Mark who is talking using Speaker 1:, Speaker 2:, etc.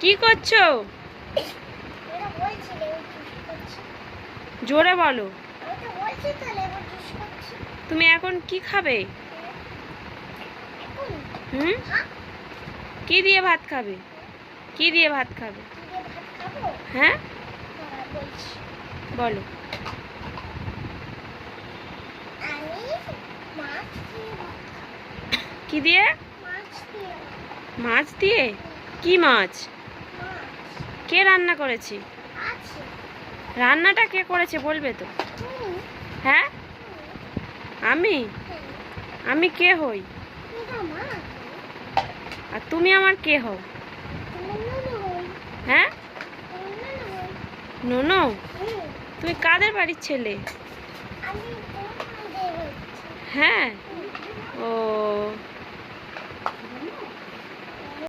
Speaker 1: কি করছ? জোরে বলো। তুমি এখন কি খাবে? হুম?
Speaker 2: হ্যাঁ?
Speaker 1: কি দিয়ে ভাত খাবে? কি দিয়ে ভাত খাবে? হ্যাঁ?
Speaker 2: হ্যাঁ
Speaker 1: বলো। কি দিয়ে?
Speaker 2: মাছ দিয়ে
Speaker 1: মাছ দিয়ে? কি মাছ? কে রান্না করেছে? রান্নাটা কে করেছে বলবে তো। হ্যাঁ? আমি?
Speaker 2: হ্যাঁ।
Speaker 1: আমি কে হই? আর তুমি আমার কে হও? হ্যাঁ?
Speaker 2: নুনু?
Speaker 1: তুমি কাদের বাড়ির ছেলে? হ্যাঁ? ও